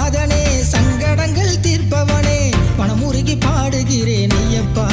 நாதனே சங்கடங்கள் தீர்ப்பவனே மனமுருகி பாடுகிறேன் ஐயப்பா.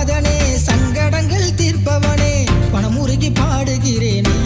நாதனே சங்கடங்கள் தீர்ப்பவனே பணமுருகி பாடுகிறேனே.